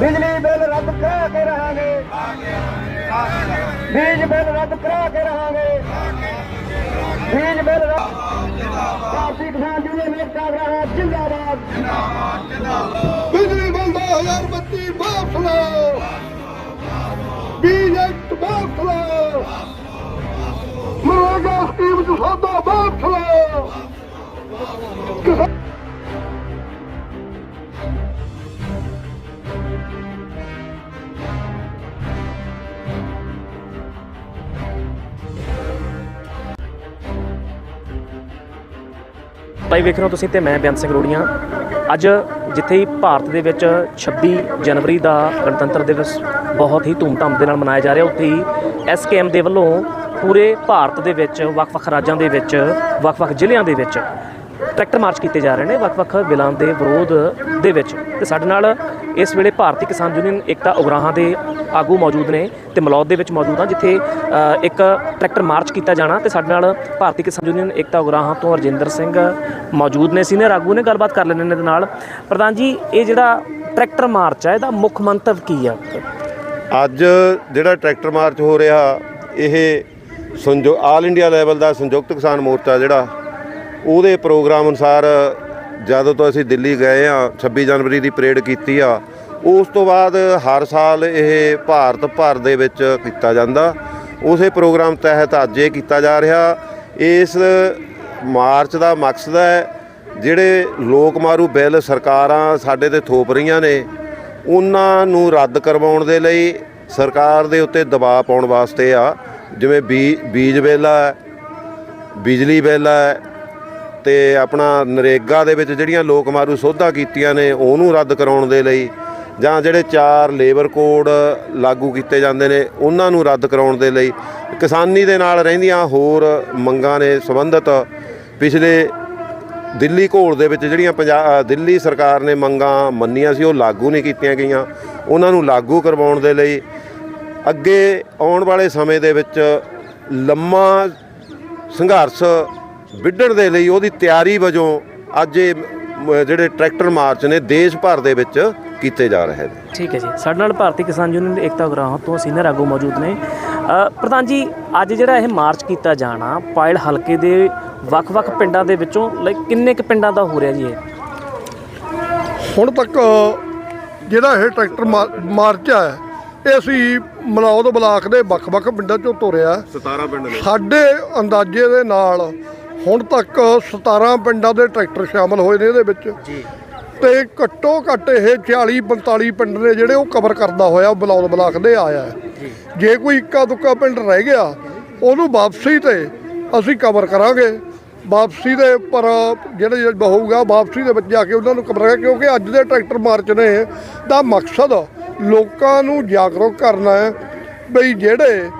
ਬਿਜਲੀ ਬਿੱਲ ਰੱਦ ਕਰਾ ਕੇ ਰਹਾਂਗੇ। ਬੀਜ ਬਿੱਲ ਰੱਦ ਕਰਾ ਕੇ ਰਹਾਂਗੇ। ਬੀਜ ਬਿੱਲ ਰੱਦ ਭਾਰਤੀ ਕਿਸਾਨ ਯੂਨੀਅਨ ਏਕਤਾ ਗ੍ਰਾਹਾਂ ਜਿੰਦਾਬਾਦ। ਬਿਜਲੀ ਬਿੱਲ 2032 ਵਾਪਸ ਲਓ ਬੀਜ ਐਕਟ ਵਾਪਸ ਲਓ ਮਰੇਗਾ ਸਕੀਮ ਚ ਸੌਦਾ ਵਾਪਸ ਲਓ ਲਾਈਵ ਵੇਖ ਰਹੇ ਹੋ ਤੁਸੀਂ ਤੇ ਮੈਂ ਬੇਅੰਤ ਸਿੰਘ ਰੋੜੀਆਂ। ਅੱਜ ਜਿੱਥੇ ਭਾਰਤ ਦੇ ਵਿੱਚ 26 ਜਨਵਰੀ ਦਾ ਗਣਤੰਤਰ ਦਿਵਸ ਬਹੁਤ ਹੀ ਧੂਮਧਾਮ ਦੇ ਨਾਲ ਮਨਾਇਆ ਜਾ ਰਿਹਾ, ਉੱਥੇ ਹੀ ਐਸਕੇਐਮ ਦੇ ਵੱਲੋਂ ਪੂਰੇ ਭਾਰਤ ਦੇ ਵਿੱਚ, ਵੱਖ-ਵੱਖ ਰਾਜਾਂ ਦੇ ਵਿੱਚ, ਵੱਖ-ਵੱਖ ਜ਼ਿਲ੍ਹਿਆਂ ਦੇ ਵਿੱਚ ਟਰੈਕਟਰ ਮਾਰਚ ਕੀਤੇ ਜਾ ਰਹੇ ਨੇ ਵੱਖ-ਵੱਖ ਬਿੱਲਾਂ ਦੇ ਵਿਰੋਧ ਦੇ ਵਿੱਚ। ਤੇ ਸਾਡੇ ਨਾਲ ਇਸ ਵੇਲੇ ਭਾਰਤੀ ਕਿਸਾਨ ਯੂਨੀਅਨ ਏਕਤਾ ਉਗਰਾਹਾਂ ਦੇ ਆਗੂ ਮੌਜੂਦ ਨੇ ਤੇ ਮਲੌਦ ਦੇ ਵਿੱਚ ਮੌਜੂਦ ਹਾਂ, ਜਿੱਥੇ ਇੱਕ ਟਰੈਕਟਰ ਮਾਰਚ ਕੀਤਾ ਜਾਣਾ ਤੇ ਸਾਡੇ ਨਾਲ ਭਾਰਤੀ ਕਿਸਾਨ ਯੂਨੀਅਨ ਏਕਤਾ ਉਗਰਾਹਾਂ ਤੋਂ ਰਜਿੰਦਰ ਸਿੰਘ ਮੌਜੂਦ ਨੇ। ਸੀਨੀਅਰ ਆਗੂ ਨੇ ਗੱਲਬਾਤ ਕਰ ਲੈਣੇ ਨੇ ਦੇ ਨਾਲ। ਪ੍ਰਧਾਨ ਜੀ, ਇਹ ਜਿਹੜਾ ਟਰੈਕਟਰ ਮਾਰਚ ਹੈ ਇਹਦਾ ਮੁੱਖ ਮੰਤਵ ਕੀ ਆ? ਅੱਜ ਜਿਹੜਾ ਟਰੈਕਟਰ ਮਾਰਚ ਹੋ ਰਿਹਾ, ਇਹ ਸੰਜੋ, ਆਲ ਇੰਡੀਆ ਲੈਵਲ ਦਾ ਸੰਯੁਕਤ ਕਿਸਾਨ ਮੋਰਚਾ ਜਿਹੜਾ ਉਹਦੇ ਪ੍ਰੋਗਰਾਮ ਅਨੁਸਾਰ ਜਦੋਂ ਤੋਂ ਅਸੀਂ ਦਿੱਲੀ ਗਏ ਆ 26 ਜਨਵਰੀ ਦੀ ਪਰੇਡ ਕੀਤੀ ਆ, ਉਸ ਤੋਂ ਬਾਅਦ ਹਰ ਸਾਲ ਇਹ ਭਾਰਤ ਭਰ ਦੇ ਵਿੱਚ ਕੀਤਾ ਜਾਂਦਾ। ਉਸੇ ਪ੍ਰੋਗਰਾਮ ਤਹਿਤ ਅੱਜ ਇਹ ਕੀਤਾ ਜਾ ਰਿਹਾ। ਇਸ ਮਾਰਚ ਦਾ ਮਕਸਦ ਹੈ, ਜਿਹੜੇ ਲੋਕ ਮਾਰੂ ਬਿੱਲ ਸਰਕਾਰਾਂ ਸਾਡੇ ਤੇ ਥੋਪ ਰਹੀਆਂ ਨੇ, ਉਹਨਾਂ ਨੂੰ ਰੱਦ ਕਰਵਾਉਣ ਦੇ ਲਈ ਸਰਕਾਰ ਦੇ ਉੱਤੇ ਦਬਾਅ ਪਾਉਣ ਵਾਸਤੇ ਆ। ਜਿਵੇਂ ਬੀ, ਬੀਜ ਬਿੱਲ ਹੈ, ਬਿਜਲੀ ਬਿੱਲ ਹੈ ਤੇ ਆਪਣਾ ਨਰੇਗਾ ਦੇ ਵਿੱਚ ਜਿਹੜੀਆਂ ਲੋਕ ਮਾਰੂ ਸੋਧਾਂ ਕੀਤੀਆਂ ਨੇ, ਉਹਨੂੰ ਰੱਦ ਕਰਾਉਣ ਦੇ ਲਈ ਜਾਂ ਜਿਹੜੇ ਚਾਰ ਲੇਬਰ ਕੋਡ ਲਾਗੂ ਕੀਤੇ ਜਾਂਦੇ ਨੇ, ਉਹਨਾਂ ਨੂੰ ਰੱਦ ਕਰਾਉਣ ਦੇ ਲਈ ਕਿਸਾਨੀ ਦੇ ਨਾਲ ਰਹਿੰਦੀਆਂ ਹੋਰ ਮੰਗਾਂ ਨੇ ਸੰਬੰਧਿਤ ਪਿਛਲੇ ਦਿੱਲੀ ਘੋਲ ਦੇ ਵਿੱਚ ਜਿਹੜੀਆਂ ਪੰਜਾ ਦਿੱਲੀ ਸਰਕਾਰ ਨੇ ਮੰਗਾਂ ਮੰਨੀਆਂ ਸੀ, ਉਹ ਲਾਗੂ ਨਹੀਂ ਕੀਤੀਆਂ ਗਈਆਂ। ਉਹਨਾਂ ਨੂੰ ਲਾਗੂ ਕਰਵਾਉਣ ਦੇ ਲਈ ਅੱਗੇ ਆਉਣ ਵਾਲੇ ਸਮੇਂ ਦੇ ਵਿੱਚ ਲੰਮਾ ਸੰਘਰਸ਼ ਵਿੱਢਣ ਦੇ ਲਈ ਉਹਦੀ ਤਿਆਰੀ ਵਜੋਂ ਅੱਜ ਇਹ ਜਿਹੜੇ ਟਰੈਕਟਰ ਮਾਰਚ ਨੇ ਦੇਸ਼ ਭਰ ਦੇ ਵਿੱਚ ਕੀਤੇ ਜਾ ਰਹੇ ਨੇ। ਠੀਕ ਹੈ ਜੀ। ਸਾਡੇ ਨਾਲ ਭਾਰਤੀ ਕਿਸਾਨ ਯੂਨੀਅਨ ਏਕਤਾ ਉਗਰਾਹਾਂ ਤੋਂ ਸੀਨੀਅਰ ਆਗੂ ਮੌਜੂਦ ਨੇ। ਪ੍ਰਧਾਨ ਜੀ ਅੱਜ ਜਿਹੜਾ ਇਹ ਮਾਰਚ ਕੀਤਾ ਜਾਣਾ ਪਾਇਲ ਹਲਕੇ ਦੇ ਵੱਖ-ਵੱਖ ਪਿੰਡਾਂ ਦੇ ਵਿੱਚੋਂ ਲਾਈਕ ਕਿੰਨੇ ਕੁ ਪਿੰਡਾਂ ਦਾ ਹੋ ਰਿਹਾ ਜੀ ਇਹ? ਹੁਣ ਤੱਕ ਜਿਹੜਾ ਇਹ ਟਰੈਕਟਰ ਮਾਰਚ ਹੈ ਇਹ ਅਸੀਂ ਮਲੌਦ ਬਲਾਕ ਦੇ ਵੱਖ-ਵੱਖ ਪਿੰਡਾਂ ਚੋਂ ਤੋਰਿਆ। 17 ਪਿੰਡ ਨੇ। ਸਾਡੇ ਅੰਦਾਜ਼ੇ ਦੇ ਨਾਲ ਹੁਣ ਤੱਕ 17 ਪਿੰਡਾਂ ਦੇ ਟਰੈਕਟਰ ਸ਼ਾਮਲ ਹੋਏ ਨੇ ਇਹਦੇ ਵਿੱਚ। ਜੀ। ਤੇ ਘੱਟੋ ਘੱਟ ਇਹ 40 45 ਪਿੰਡ ਨੇ ਜਿਹੜੇ ਉਹ ਕਵਰ ਕਰਦਾ ਹੋਇਆ ਬਲੌਦ ਬਲਾਕ ਦੇ ਆਇਆ ਜੇ। ਕੋਈ ਇੱਕਾ ਦੁੱਕਾ ਪਿੰਡ ਰਹਿ ਗਿਆ ਉਹਨੂੰ ਵਾਪਸੀ ਤੇ ਅਸੀਂ ਕਵਰ ਕਰਾਂਗੇ। ਵਾਪਸੀ ਦੇ ਉੱਪਰ ਜਿਹੜੇ ਹੋਊਗਾ ਵਾਪਸੀ ਦੇ ਵਿੱਚ ਜਾ ਕੇ ਉਹਨਾਂ ਨੂੰ ਕਵਰ ਕਰਾਂਗੇ ਕਿਉਂਕਿ ਅੱਜ ਦੇ ਟਰੈਕਟਰ ਮਾਰਚ ਨੇ ਦਾ ਮਕਸਦ ਲੋਕਾਂ ਨੂੰ ਜਾਗਰੂਕ ਕਰਨਾ ਹੈ ਬਈ ਜਿਹੜੇ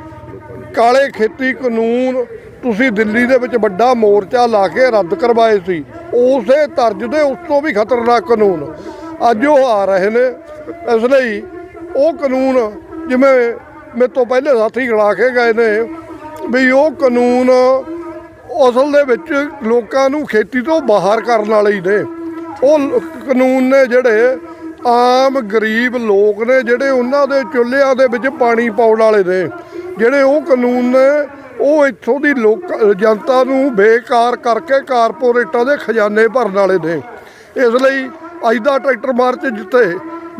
ਕਾਲੇ ਖੇਤੀ ਕਾਨੂੰਨ ਤੁਸੀਂ ਦਿੱਲੀ ਦੇ ਵਿੱਚ ਵੱਡਾ ਮੋਰਚਾ ਲਾ ਕੇ ਰੱਦ ਕਰਵਾਏ ਸੀ, ਉਸੇ ਤਰਜ ਦੇ ਉਸ ਤੋਂ ਵੀ ਖਤਰਨਾਕ ਕਾਨੂੰਨ। ਅੱਜ ਉਹ ਆ ਰਹੇ ਨੇ, ਇਸ ਲਈ ਉਹ ਕਾਨੂੰਨ ਜਿਵੇਂ ਮੇਰੇ ਤੋਂ ਪਹਿਲੇ ਸਾਥੀ ਗਲਾ ਕੇ ਗਏ ਨੇ, ਵੀ ਉਹ ਕਾਨੂੰਨ ਅਸਲ ਦੇ ਵਿੱਚ ਲੋਕਾਂ ਨੂੰ ਖੇਤੀ ਤੋਂ ਬਾਹਰ ਕਰਨ ਵਾਲੇ ਹੀ ਨੇ। ਉਹ ਕਾਨੂੰਨ ਨੇ ਜਿਹੜੇ ਆਮ ਗਰੀਬ ਲੋਕ ਨੇ, ਜਿਹੜੇ ਉਹਨਾਂ ਦੇ ਚੁੱਲ੍ਹਿਆਂ ਦੇ ਵਿੱਚ ਪਾਣੀ ਪਾਉਣ ਵਾਲੇ ਨੇ, ਜਿਹੜੇ ਉਹ ਕਾਨੂੰਨ ਨੇ ਉਹ ਇੱਥੋਂ ਦੀ ਲੋਕ ਜਨਤਾ ਨੂੰ ਬੇਕਾਰ ਕਰਕੇ ਕਾਰਪੋਰੇਟਾਂ ਦੇ ਖਜ਼ਾਨੇ ਭਰਨ ਵਾਲੇ ਨੇ। ਇਸ ਲਈ ਅੱਜ ਦਾ ਟਰੈਕਟਰ ਮਾਰਚ ਜਿੱਥੇ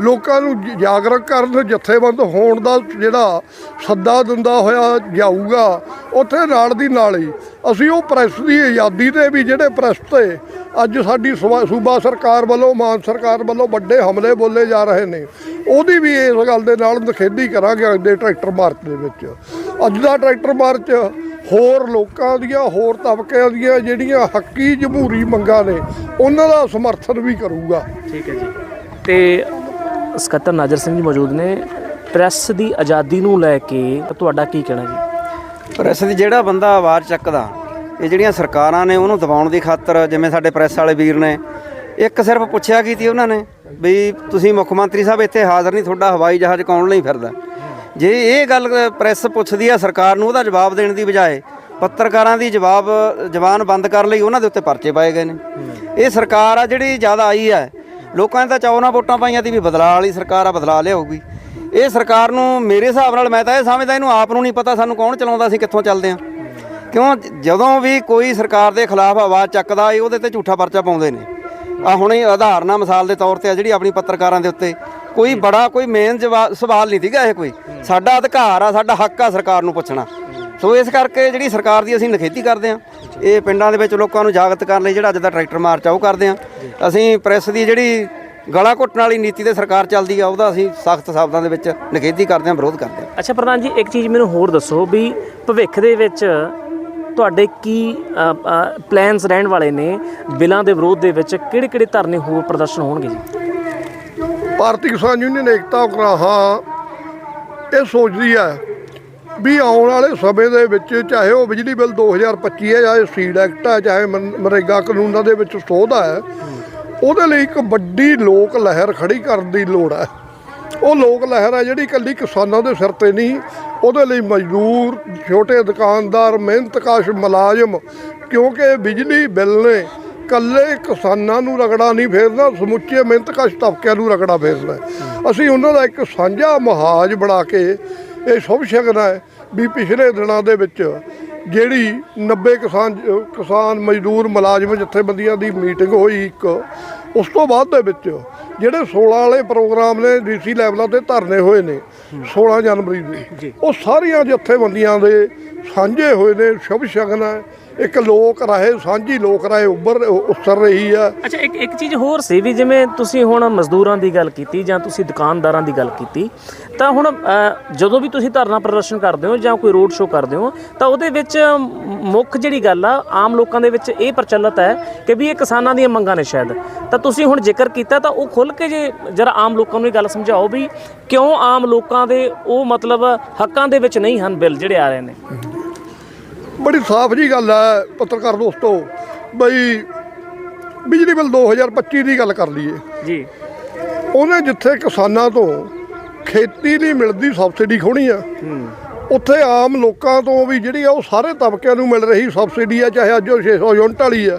ਲੋਕਾਂ ਨੂੰ ਜ- ਜਾਗਰੂਕ ਕਰਨ ਜਥੇਬੰਦ ਹੋਣ ਦਾ ਜਿਹੜਾ ਸੱਦਾ ਦਿੰਦਾ ਹੋਇਆ ਜਾਊਗਾ, ਉੱਥੇ ਨਾਲ ਦੀ ਨਾਲ ਹੀ ਅਸੀਂ ਉਹ ਪ੍ਰੈਸ ਦੀ ਆਜ਼ਾਦੀ ਤੇ ਵੀ ਜਿਹੜੇ ਪ੍ਰੈਸ ਤੇ ਅੱਜ ਸਾਡੀ ਸੂਬਾ ਸੂਬਾ ਸਰਕਾਰ ਵੱਲੋਂ, ਮਾਨ ਸਰਕਾਰ ਵੱਲੋਂ ਵੱਡੇ ਹਮਲੇ ਬੋਲੇ ਜਾ ਰਹੇ ਨੇ, ਉਹਦੀ ਵੀ ਇਸ ਗੱਲ ਦੇ ਨਾਲ ਨਖੇਦੀ ਕਰਾਂਗੇ ਅੱਜ ਦੇ ਟਰੈਕਟਰ ਮਾਰਚ ਦੇ ਵਿੱਚ। ਅੱਜ ਦਾ ਟਰੈਕਟਰ ਮਾਰਚ ਹੋਰ ਲੋਕਾਂ ਦੀਆਂ, ਹੋਰ ਤਬਕਿਆਂ ਦੀਆਂ ਜਿਹੜੀਆਂ ਹੱਕੀ ਜਮਹੂਰੀ ਮੰਗਾਂ ਨੇ, ਉਹਨਾਂ ਦਾ ਸਮਰਥਨ ਵੀ ਕਰੂਗਾ। ਠੀਕ ਹੈ ਜੀ। ਤੇ ਸਕੱਤਰ ਨਾਜਰ ਸਿੰਘ ਜੀ ਮੌਜੂਦ ਨੇ। ਪ੍ਰੈਸ ਦੀ ਆਜ਼ਾਦੀ ਨੂੰ ਲੈ ਕੇ ਤੁਹਾਡਾ ਕੀ ਕਹਿਣਾ ਜੀ? ਪ੍ਰੈਸ ਦੀ ਜਿਹੜਾ ਬੰਦਾ ਆਵਾਜ਼ ਚੱਕਦਾ, ਇਹ ਜਿਹੜੀਆਂ ਸਰਕਾਰਾਂ ਨੇ ਉਹਨੂੰ ਦਬਾਉਣ ਦੀ ਖਾਤਰ ਜਿਵੇਂ ਸਾਡੇ ਪ੍ਰੈਸ ਵਾਲੇ ਵੀਰ ਨੇ, ਇੱਕ ਸਿਰਫ ਪੁੱਛਿਆ ਕੀਤੀ ਉਹਨਾਂ ਨੇ ਵੀ ਤੁਸੀਂ ਮੁੱਖ ਮੰਤਰੀ ਸਾਹਿਬ ਇੱਥੇ ਹਾਜ਼ਰ ਨਹੀਂ, ਤੁਹਾਡਾ ਹਵਾਈ ਜਹਾਜ਼ ਕੌਣ ਲਈ ਫਿਰਦਾ? ਜੇ ਇਹ ਗੱਲ ਪ੍ਰੈਸ ਪੁੱਛਦੀ ਆ ਸਰਕਾਰ ਨੂੰ, ਉਹਦਾ ਜਵਾਬ ਦੇਣ ਦੀ ਬਜਾਏ ਪੱਤਰਕਾਰਾਂ ਦੀ ਜਵਾਬ ਜ਼ਬਾਨ ਬੰਦ ਕਰਨ ਲਈ, ਉਹਨਾਂ ਦੇ ਉੱਤੇ ਪਰਚੇ ਪਾਏ ਗਏ ਨੇ। ਇਹ ਸਰਕਾਰ ਆ ਜਿਹੜੀ ਜ਼ਿਆਦਾ ਆਈ ਹੈ ਲੋਕਾਂ ਨੇ ਤਾਂ ਚਾਉ ਨਾਲ ਵੋਟਾਂ ਪਾਈਆਂ ਤੀ ਵੀ ਬਦਲਾਅ ਵਾਲੀ ਸਰਕਾਰ ਆ, ਬਦਲਾਅ ਲਿਆਊਗੀ। ਇਹ ਸਰਕਾਰ ਨੂੰ ਮੇਰੇ ਹਿਸਾਬ ਨਾਲ ਮੈਂ ਤਾਂ ਇਹ ਸਮਝਦਾ ਇਹਨੂੰ ਆਪ ਨੂੰ ਨਹੀਂ ਪਤਾ ਸਾਨੂੰ ਕੌਣ ਚਲਾਉਂਦਾ ਸੀ, ਕਿੱਥੋਂ ਚੱਲਦੇ ਆ। ਕਿਉਂ ਜਦੋਂ ਵੀ ਕੋਈ ਸਰਕਾਰ ਦੇ ਖਿਲਾਫ ਆਵਾਜ਼ ਚੱਕਦਾ ਇਹ ਉਹਦੇ ਤੇ ਝੂਠਾ ਪਰਚਾ ਪਾਉਂਦੇ ਨੇ। ਆ ਹੁਣੇ ਉਦਾਹਰਨਾਂ ਮਿਸਾਲ ਦੇ ਤੌਰ ਤੇ ਆ ਜਿਹੜੀ ਆਪਣੀ ਪੱਤਰਕਾਰਾਂ ਦੇ ਉੱਤੇ। ਕੋਈ ਬੜਾ, ਕੋਈ ਮੇਨ ਸਵਾਲ ਨਹੀਂ ਸੀਗਾ ਇਹ ਕੋਈ। ਸਾਡਾ ਅਧਿਕਾਰ ਆ, ਸਾਡਾ ਹੱਕ ਆ ਸਰਕਾਰ ਨੂੰ ਪੁੱਛਣਾ। ਸੋ ਇਸ ਕਰਕੇ ਜਿਹੜੀ ਸਰਕਾਰ ਦੀ ਅਸੀਂ ਨਿਖੇਧੀ ਕਰਦੇ ਆ ਇਹ ਪਿੰਡਾਂ ਦੇ ਵਿੱਚ ਲੋਕਾਂ ਨੂੰ ਜਾਗਰਤ ਕਰਨ ਲਈ ਜਿਹੜਾ ਅੱਜ ਦਾ ਟਰੈਕਟਰ ਮਾਰਚ ਆ ਉਹ ਕਰਦੇ ਆ ਅਸੀਂ ਪ੍ਰੈਸ ਦੀ ਜਿਹੜੀ ਗਲਾ ਘੁੱਟਣ ਵਾਲੀ ਨੀਤੀ ਤੇ ਸਰਕਾਰ ਚੱਲਦੀ ਆ ਉਹਦਾ ਅਸੀਂ ਸਖਤ ਸ਼ਬਦਾਂ ਦੇ ਵਿੱਚ ਨਿਖੇਧੀ ਕਰਦੇ ਆ ਵਿਰੋਧ ਕਰਦੇ ਆ ਅੱਛਾ ਪ੍ਰਧਾਨ ਜੀ ਇੱਕ ਚੀਜ਼ ਮੈਨੂੰ ਹੋਰ ਦੱਸੋ ਵੀ ਭਵਿੱਖ ਦੇ ਵਿੱਚ ਤੁਹਾਡੇ ਕੀ ਪਲਾਨਸ ਰਹਿਣ ਵਾਲੇ ਨੇ ਬਿੱਲਾਂ ਦੇ ਵਿਰੋਧ ਦੇ ਵਿੱਚ? ਕਿਹੜੇ ਕਿਹੜੇ ਧਰਨੇ ਹੋਰ ਪ੍ਰਦਰਸ਼ਨ ਹੋਣਗੇ ਜੀ? ਭਾਰਤੀ ਕਿਸਾਨ ਯੂਨੀਅਨ ਏਕਤਾ ਉਗਰਾਹਾਂ ਇਹ ਸੋਚਦੀ ਹੈ ਵੀ ਆਉਣ ਵਾਲੇ ਸਮੇਂ ਦੇ ਵਿੱਚ ਚਾਹੇ ਉਹ ਬਿਜਲੀ ਬਿੱਲ 2025 ਹੈ, ਚਾਹੇ ਸੀਡ ਐਕਟ ਹੈ, ਚਾਹੇ ਮਨ- ਮਨਰੇਗਾ ਕਾਨੂੰਨਾਂ ਦੇ ਵਿੱਚ ਸੋਧਾ ਹੈ, ਉਹਦੇ ਲਈ ਇੱਕ ਵੱਡੀ ਲੋਕ ਲਹਿਰ ਖੜੀ ਕਰਨ ਦੀ ਲੋੜ ਹੈ। ਉਹ ਲੋਕ ਲਹਿਰ ਹੈ ਜਿਹੜੀ ਇਕੱਲੀ ਕਿਸਾਨਾਂ ਦੇ ਸਿਰ ਤੇ ਨਹੀਂ, ਉਹਦੇ ਲਈ ਮਜ਼ਦੂਰ, ਛੋਟੇ ਦੁਕਾਨਦਾਰ, ਮਿਹਨਤਕਸ਼ ਮੁਲਾਜ਼ਮ, ਕਿਉਂਕਿ ਬਿਜਲੀ ਬਿੱਲ ਨੇ ਕੱਲੇ ਕਿਸਾਨਾਂ ਨੂੰ ਰਗੜਾ ਨਹੀਂ ਫੇਰਨਾ, ਸਮੁੱਚੇ ਮਿਹਨਤਕਸ਼ ਤਬਕਿਆਂ ਨੂੰ ਰਗੜਾ ਫੇਰਨਾ। ਅਸੀਂ ਉਹਨਾਂ ਦਾ ਇੱਕ ਸਾਂਝਾ ਮਹਾਜ ਬਣਾ ਕੇ ਇਹ ਸ਼ੁਭ ਸ਼ਗਨ ਹੈ ਵੀ ਪਿਛਲੇ ਦਿਨਾਂ ਦੇ ਵਿੱਚ ਜਿਹੜੀ 90 ਕਿਸਾਨ ਕਿਸਾਨ ਮਜ਼ਦੂਰ ਮੁਲਾਜ਼ਮ ਜਥੇਬੰਦੀਆਂ ਦੀ ਮੀਟਿੰਗ ਹੋਈ ਇੱਕ ਉਸ ਤੋਂ ਬਾਅਦ ਦੇ ਵਿੱਚ ਜਿਹੜੇ 16 ਵਾਲੇ ਪ੍ਰੋਗਰਾਮ ਨੇ ਡੀਸੀ ਲੈਵਲਾਂ ਤੇ ਧਰਨੇ ਹੋਏ ਨੇ 16 ਜਨਵਰੀ ਦੇ ਉਹ ਸਾਰੀਆਂ ਜਥੇਬੰਦੀਆਂ ਦੇ ਸਾਂਝੇ ਹੋਏ ਨੇ ਸ਼ੁਭ ਸ਼ਗਨ ਹੈ ਇੱਕ ਲੋਕ ਰਾਏ ਸਾਂਝੀ ਲੋਕ ਰਾਏ ਉੱਭਰ ਉਸਰ ਰਹੀ ਹੈ ਅੱਛਾ, ਇੱਕ ਇੱਕ ਚੀਜ਼ ਹੋਰ ਸੀ ਵੀ ਜਿਵੇਂ ਤੁਸੀਂ ਹੁਣ ਮਜ਼ਦੂਰਾਂ ਦੀ ਗੱਲ ਕੀਤੀ ਜਾਂ ਤੁਸੀਂ ਦੁਕਾਨਦਾਰਾਂ ਦੀ ਗੱਲ ਕੀਤੀ, ਤਾਂ ਹੁਣ ਜਦੋਂ ਵੀ ਤੁਸੀਂ ਧਰਨਾ ਪ੍ਰਦਰਸ਼ਨ ਕਰਦੇ ਹੋ ਜਾਂ ਕੋਈ ਰੋਡ ਸ਼ੋਅ ਕਰਦੇ ਹੋ, ਤਾਂ ਉਹਦੇ ਵਿੱਚ ਮੁੱਖ ਜਿਹੜੀ ਗੱਲ ਆ, ਆਮ ਲੋਕਾਂ ਦੇ ਵਿੱਚ ਇਹ ਪ੍ਰਚਲਿਤ ਹੈ ਕਿ ਵੀ ਇਹ ਕਿਸਾਨਾਂ ਦੀਆਂ ਮੰਗਾਂ ਨੇ ਸ਼ਾਇਦ। ਤਾਂ ਤੁਸੀਂ ਹੁਣ ਜ਼ਿਕਰ ਕੀਤਾ, ਤਾਂ ਉਹ ਖੁੱਲ ਕੇ ਜੇ ਜਰਾ ਆਮ ਲੋਕਾਂ ਨੂੰ ਇਹ ਗੱਲ ਸਮਝਾਓ ਵੀ ਕਿਉਂ ਆਮ ਲੋਕਾਂ ਦੇ ਉਹ ਮਤਲਬ ਹੱਕਾਂ ਦੇ ਵਿੱਚ ਨਹੀਂ ਹਨ ਬਿੱਲ ਜਿਹੜੇ ਆ ਰਹੇ ਨੇ? ਬੜੀ ਸਾਫ਼ ਜੀ ਗੱਲ ਹੈ ਪੱਤਰਕਾਰ ਦੋਸਤੋ ਬਈ ਬਿਜਲੀ ਬਿੱਲ 2025 ਦੀ ਗੱਲ ਕਰ ਲਈਏ। ਜੀ। ਉਹਨੇ ਜਿੱਥੇ ਕਿਸਾਨਾਂ ਤੋਂ ਖੇਤੀ ਲਈ ਮਿਲਦੀ ਸਬਸਿਡੀ ਖੋਣੀ ਆ ਉੱਥੇ ਆਮ ਲੋਕਾਂ ਤੋਂ ਵੀ ਜਿਹੜੀ ਆ ਉਹ ਸਾਰੇ ਤਬਕਿਆਂ ਨੂੰ ਮਿਲ ਰਹੀ ਸਬਸਿਡੀ ਆ ਚਾਹੇ ਅੱਜ ਉਹ 600 ਯੂਨਿਟ ਵਾਲੀ ਆ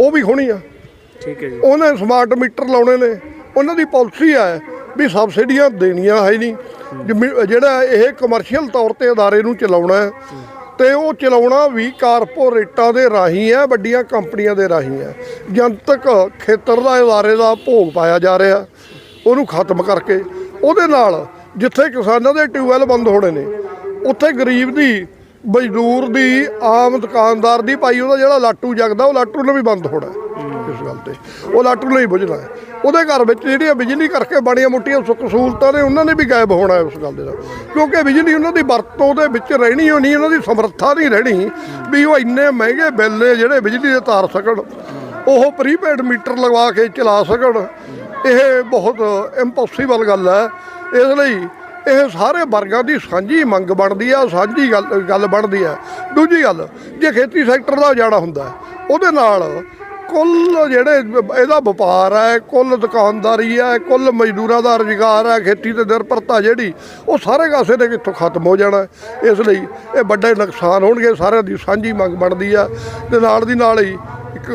ਉਹ ਵੀ ਖੋਣੀ ਆ। ਠੀਕ ਹੈ ਜੀ। ਉਹਨੇ ਸਮਾਰਟ ਮੀਟਰ ਲਾਉਣੇ ਨੇ। ਉਹਨਾਂ ਦੀ ਪਾਲਿਸੀ ਆ ਵੀ ਸਬਸਿਡੀਆਂ ਦੇਣੀਆਂ ਹੈ ਨਹੀਂ। ਜਿਹੜਾ ਇਹ ਕਮਰਸ਼ੀਅਲ ਤੌਰ ਤੇ ਅਦਾਰੇ ਨੂੰ ਚਲਾਉਣਾ ਹੈ। ਤੇ ਉਹ ਚਲਾਉਣਾ ਵੀ ਕਾਰਪੋਰੇਟਾਂ ਦੇ ਰਾਹੀਂ ਹੈ, ਵੱਡੀਆਂ ਕੰਪਨੀਆਂ ਦੇ ਰਾਹੀਂ ਹੈ। ਜਨਤਕ ਖੇਤਰ ਦਾ ਇਦਾਰੇ ਦਾ ਭੋਗ ਪਾਇਆ ਜਾ ਰਿਹਾ। ਉਹਨੂੰ ਖਤਮ ਕਰਕੇ ਉਹਦੇ ਨਾਲ ਜਿੱਥੇ ਕਿਸਾਨਾਂ ਦੇ ਟਿਊਬਵੈੱਲ ਬੰਦ ਹੋਣੇ ਨੇ, ਉੱਥੇ ਗਰੀਬ ਦੀ, ਮਜ਼ਦੂਰ ਦੀ, ਆਮ ਦੁਕਾਨਦਾਰ ਦੀ ਭਾਈ ਉਹਦਾ ਜਿਹੜਾ ਲਾਟੂ ਜਗਦਾ, ਉਹ ਲਾਟੂ ਨੂੰ ਵੀ ਬੰਦ ਹੋਣਾ। ਇਸ ਗੱਲ ਤੇ। ਉਹ ਲਾਟੂ ਲਈ ਬੁਝਣਾ। ਹੈ। ਉਹਦੇ ਘਰ ਵਿੱਚ ਜਿਹੜੀਆਂ ਬਿਜਲੀ ਕਰਕੇ ਬਣੀਆਂ ਮੋਟੀਆਂ ਸੁੱਖ ਸਹੂਲਤਾਂ ਨੇ, ਉਹਨਾਂ ਨੇ ਵੀ ਗਾਇਬ ਹੋਣਾ ਹੈ ਉਸ ਗੱਲ ਦੇ ਨਾਲ। ਕਿਉਂਕਿ ਬਿਜਲੀ ਉਹਨਾਂ ਦੀ ਵਰਤੋਂ ਦੇ ਵਿੱਚ ਰਹਿਣੀ ਹੋਣੀ, ਉਹਨਾਂ ਦੀ ਸਮਰੱਥਾ ਨਹੀਂ ਰਹਿਣੀ, ਵੀ ਉਹ ਇੰਨੇ ਮਹਿੰਗੇ ਬਿੱਲ ਨੇ ਜਿਹੜੇ ਬਿਜਲੀ ਦੇ ਤਾਰ ਸਕਣ। ਉਹ ਪ੍ਰੀਪੇਡ ਮੀਟਰ ਲਗਵਾ ਕੇ ਚਲਾ ਸਕਣ। ਇਹ ਬਹੁਤ ਇੰਪੋਸੀਬਲ ਗੱਲ ਹੈ। ਇਸ ਲਈ ਇਹ ਸਾਰੇ ਵਰਗਾਂ ਦੀ ਸਾਂਝੀ ਮੰਗ ਬਣਦੀ ਆ, ਸਾਂਝੀ ਗੱਲ ਗੱਲ ਬਣਦੀ ਹੈ। ਦੂਜੀ ਗੱਲ, ਜੇ ਖੇਤੀ ਸੈਕਟਰ ਦਾ ਉਜਾੜਾ ਹੁੰਦਾ, ਉਹਦੇ ਨਾਲ ਕੁੱਲ ਜਿਹੜੇ ਇਹਦਾ ਵਪਾਰ ਹੈ, ਕੁੱਲ ਦੁਕਾਨਦਾਰੀ ਹੈ, ਕੁੱਲ ਮਜ਼ਦੂਰਾਂ ਦਾ ਰੁਜ਼ਗਾਰ ਹੈ, ਖੇਤੀ ਤੇ ਨਿਰਭਰਤਾ ਜਿਹੜੀ, ਉਹ ਸਾਰੇ ਕਾਸੇ ਦੇ ਕਿੱਥੋਂ ਖਤਮ ਹੋ ਜਾਣਾ ਇਸ ਲਈ ਇਹ ਵੱਡੇ ਨੁਕਸਾਨ ਹੋਣਗੇ, ਸਾਰਿਆਂ ਦੀ ਸਾਂਝੀ ਮੰਗ ਬਣਦੀ ਆ। ਤੇ ਨਾਲ ਦੀ ਨਾਲ ਹੀ ਇੱਕ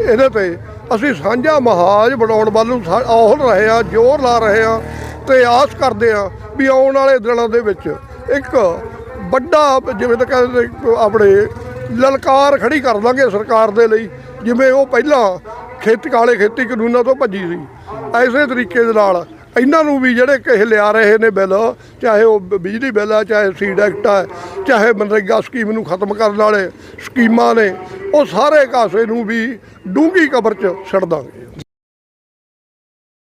ਇਹਦੇ ਤੇ ਅਸੀਂ ਸਾਂਝਾ ਮਹਾਜ ਬਣਾਉਣ ਵੱਲ ਨੂੰ ਸਾ- ਔਹਲ ਰਹੇ ਆ ਜ਼ੋਰ ਲਾ ਰਹੇ ਆ ਤੇ ਆਸ ਕਰਦੇ ਆ ਵੀ ਆਉਣ ਵਾਲੇ ਦਿਨਾਂ ਦੇ ਵਿੱਚ ਇੱਕ ਵੱਡਾ ਜਿਵੇਂ ਤਾਂ ਕਹਿੰਦੇ ਆਪਣੇ ਲਲਕਾਰ ਖੜੀ ਕਰ ਦਾਂਗੇ ਸਰਕਾਰ ਦੇ ਲਈ। ਜਿਵੇਂ ਉਹ ਪਹਿਲਾਂ ਖੇਤ ਕਾਲੇ ਖੇਤੀ ਕਾਨੂੰਨਾਂ ਤੋਂ ਭੱਜੀ ਸੀ, ਐਸੇ ਤਰੀਕੇ ਦੇ ਨਾਲ ਇਹਨਾਂ ਨੂੰ ਵੀ ਜਿਹੜੇ ਕਿਸੇ ਲਿਆ ਰਹੇ ਨੇ ਬਿੱਲ, ਚਾਹੇ ਉਹ ਬਿਜਲੀ ਬਿੱਲ ਆ, ਚਾਹੇ ਸੀਡ ਐਕਟ ਆ, ਚਾਹੇ ਮਨਰੇਗਾ ਸਕੀਮ ਨੂੰ ਖਤਮ ਕਰਨ ਵਾਲੇ ਸਕੀਮਾਂ ਨੇ, ਉਹ ਸਾਰੇ ਕਾਸੇ ਨੂੰ ਵੀ ਡੂੰਗੀ ਕਬਰ 'ਚ ਛੱਡ ਦਾਂਗੇ।